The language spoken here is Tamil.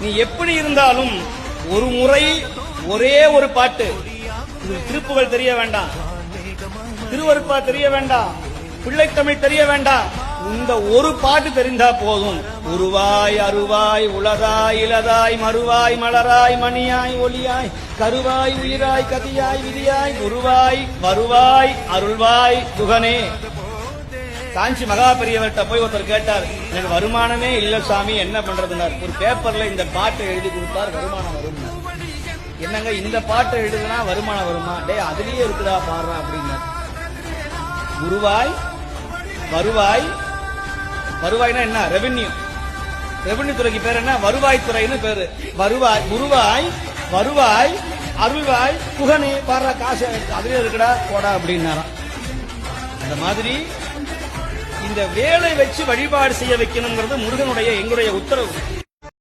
நீ எப்படி இருந்தாலும் ஒரு முறை ஒரே ஒரு பாட்டு. திருப்புகள் தெரிய வேண்டாம். திருவருப்பா தெரிய வேண்டாம். பிள்ளைத்தமிழ் தெரிய வேண்டாம். இந்த ஒரு பாட்டு தெரிந்தா போதும். உருவாய் அருவாய் உளதாய் இளதாய் மறுவாய் மலராய் மணியாய் ஒளியாய் கருவாய் உயிராய் கதியாய் விதியாய் குருவாய் வருவாய் அருள்வாய் துகனே காஞ்சி மகா பெரியவர்கிட்ட போய் ஒருத்தர் கேட்டார் எனக்கு வருமானமே இல்ல சாமி என்ன பண்றதுனார் ஒரு பேப்பர்ல இந்த பாட்டை எழுதி கொடுத்தார் வருமானம் வரும் என்னங்க இந்த பாட்டை எழுதுனா வருமானம் வருமா? டே அதுலயே இருக்குதா பாடுறா அப்படின்னா குருவாய் வருவாய் வருவாய்னா என்ன? ரெவென்யூ ரெவென்யூ துறைக்கு பேர் என்ன? வருவாய் துறைன்னு பேரு. வருவாய் குருவாய் வருவாய் அருள்வாய் புகனே பாடுற காசு அதுலயே இருக்குடா போடா அப்படின்னாராம். அந்த மாதிரி இந்த வேலை வச்சு வழிபாடு செய்ய வைக்கணுங்கிறது முருகனுடைய எங்களுடைய உத்தரவு.